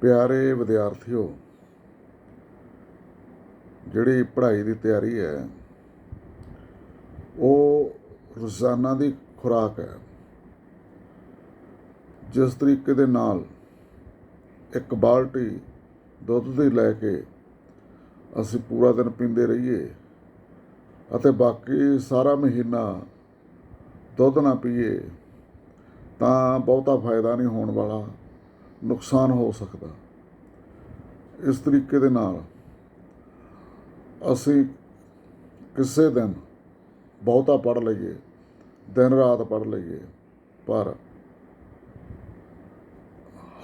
ਪਿਆਰੇ ਵਿਦਿਆਰਥੀਓ, ਜਿਹੜੀ ਪੜ੍ਹਾਈ ਦੀ ਤਿਆਰੀ ਹੈ, ਉਹ ਰੋਜ਼ਾਨਾ ਦੀ ਖੁਰਾਕ ਹੈ। ਜਿਸ ਤਰੀਕੇ ਦੇ ਨਾਲ ਇੱਕ ਬਾਲਟੀ ਦੁੱਧ ਦੀ ਲੈ ਕੇ ਅਸੀਂ ਪੂਰਾ ਦਿਨ ਪੀਂਦੇ ਰਹੀਏ ਅਤੇ ਬਾਕੀ ਸਾਰਾ ਮਹੀਨਾ ਦੁੱਧ ਨਾ ਪੀਏ, ਤਾਂ ਬਹੁਤਾ ਫਾਇਦਾ ਨਹੀਂ ਹੋਣ ਵਾਲਾ। ਨੁਕਸਾਨ ਹੋ ਸਕਦਾ। ਇਸ ਤਰੀਕੇ ਦੇ ਨਾਲ ਅਸੀਂ ਕਿਸੇ ਦਿਨ ਬਹੁਤਾ ਪੜ੍ਹ ਲਈਏ, ਦਿਨ ਰਾਤ ਪੜ੍ਹ ਲਈਏ, ਪਰ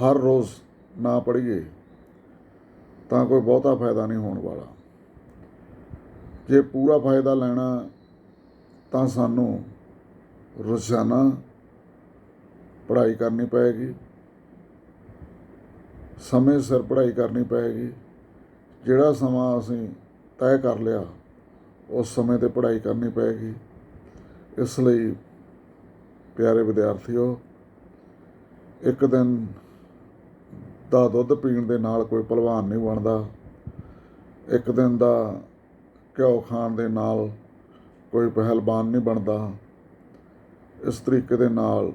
ਹਰ ਰੋਜ਼ ਨਾ ਪੜ੍ਹੀਏ ਤਾਂ ਕੋਈ ਬਹੁਤਾ ਫਾਇਦਾ ਨਹੀਂ ਹੋਣ ਵਾਲਾ। ਜੇ ਪੂਰਾ ਫਾਇਦਾ ਲੈਣਾ ਤਾਂ ਸਾਨੂੰ ਰੋਜ਼ਾਨਾ ਪੜ੍ਹਾਈ ਕਰਨੀ ਪਏਗੀ। ਸਮੇਂ ਸਿਰ ਪੜ੍ਹਾਈ ਕਰਨੀ ਪਏਗੀ। ਜਿਹੜਾ ਸਮਾਂ ਅਸੀਂ ਤੈਅ ਕਰ ਲਿਆ, ਉਸ ਸਮੇਂ ਤੇ ਪੜ੍ਹਾਈ ਕਰਨੀ ਪਏਗੀ। ਇਸ ਲਈ ਪਿਆਰੇ ਵਿਦਿਆਰਥੀਓ, ਇੱਕ ਦਿਨ ਦਾ ਦੁੱਧ ਪੀਣ ਦੇ ਨਾਲ ਕੋਈ ਭਲਵਾਨ ਨਹੀਂ ਬਣਦਾ। ਇੱਕ ਦਿਨ ਦਾ ਘਿਓ ਖਾਣ ਦੇ ਨਾਲ ਕੋਈ ਪਹਿਲਵਾਨ ਨਹੀਂ ਬਣਦਾ। ਇਸ ਤਰੀਕੇ ਦੇ ਨਾਲ,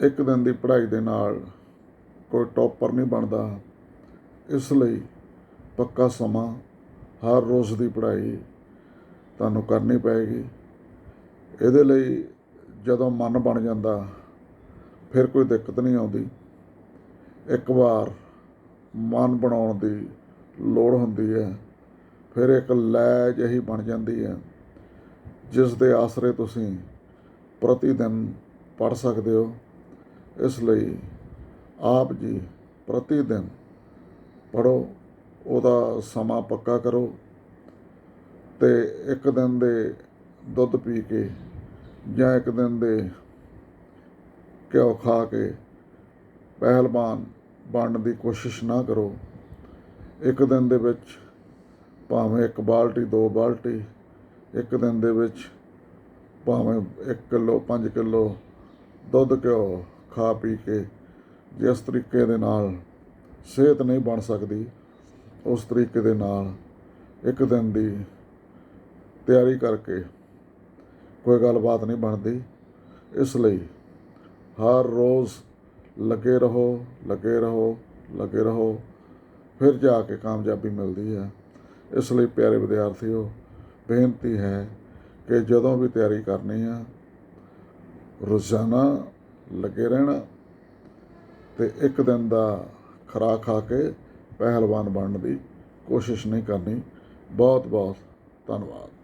ਇੱਕ ਦਿਨ ਦੀ ਪੜ੍ਹਾਈ ਦੇ ਨਾਲ ਕੋਈ ਟੌਪਰ ਨਹੀਂ ਬਣਦਾ। ਇਸ ਲਈ ਪੱਕਾ ਸਮਾਂ ਹਰ ਰੋਜ਼ ਦੀ ਪੜ੍ਹਾਈ ਤੁਹਾਨੂੰ ਕਰਨੀ ਪਏਗੀ। ਇਹਦੇ ਲਈ ਜਦੋਂ ਮਨ ਬਣ ਜਾਂਦਾ, ਫਿਰ ਕੋਈ ਦਿੱਕਤ ਨਹੀਂ ਆਉਂਦੀ। ਇੱਕ ਵਾਰ ਮਨ ਬਣਾਉਣ ਦੀ ਲੋੜ ਹੁੰਦੀ ਹੈ, ਫਿਰ ਇੱਕ ਲੈ ਜਿਹੀ ਬਣ ਜਾਂਦੀ ਹੈ, ਜਿਸ ਦੇ ਆਸਰੇ ਤੁਸੀਂ ਪ੍ਰਤੀ ਦਿਨ ਪੜ ਸਕਦੇ ਹੋ। ਇਸ ਲਈ ਆਪ ਜੀ ਪ੍ਰਤੀ ਦਿਨ ਪੜੋ ਉਹਦਾ ਸਮਾਂ ਪੱਕਾ ਕਰੋ ਤੇ ਇੱਕ ਦਿਨ ਦੇ ਦੁੱਧ ਪੀ ਕੇ ਜਾਂ ਇੱਕ ਦਿਨ ਦੇ ਘਿਓ ਖਾ ਕੇ ਪਹਿਲਵਾਨ ਬਣਨ ਦੀ ਕੋਸ਼ਿਸ਼ ਨਾ ਕਰੋ। ਇੱਕ ਦਿਨ ਦੇ ਵਿੱਚ ਭਾਵੇਂ ਇੱਕ ਬਾਲਟੀ, ਦੋ ਬਾਲਟੀ, ਇੱਕ ਦਿਨ ਦੇ ਵਿੱਚ ਭਾਵੇਂ 1 ਕਿਲੋ 5 ਕਿਲੋ ਦੁੱਧ ਘਿਓ ਖਾ ਪੀ ਕੇ ਜਿਸ ਤਰੀਕੇ ਦੇ ਨਾਲ ਸਿਹਤ ਨਹੀਂ ਬਣ ਸਕਦੀ, ਉਸ ਤਰੀਕੇ ਦੇ ਨਾਲ ਇੱਕ ਦਿਨ ਦੀ ਤਿਆਰੀ ਕਰਕੇ ਕੋਈ ਗੱਲਬਾਤ ਨਹੀਂ ਬਣਦੀ। ਇਸ ਲਈ ਹਰ ਰੋਜ਼ ਲੱਗੇ ਰਹੋ ਲੱਗੇ ਰਹੋ ਲੱਗੇ ਰਹੋ, ਫਿਰ ਜਾ ਕੇ ਕਾਮਯਾਬੀ ਮਿਲਦੀ ਹੈ। ਇਸ ਲਈ ਪਿਆਰੇ ਵਿਦਿਆਰਥੀਓ, ਬੇਨਤੀ ਹੈ ਕਿ ਜਦੋਂ ਵੀ ਤਿਆਰੀ ਕਰਨੀ ਆ ਰੋਜ਼ਾਨਾ ਲੱਗੇ ਰਹਿਣਾ ਤੇ ਇੱਕ ਦਿਨ ਦਾ ਖਰਾ ਖਾ ਕੇ ਪਹਿਲਵਾਨ ਬਣਨ ਦੀ ਕੋਸ਼ਿਸ਼ ਨਹੀਂ ਕਰਨੀ। ਬਹੁਤ ਬਹੁਤ ਧੰਨਵਾਦ।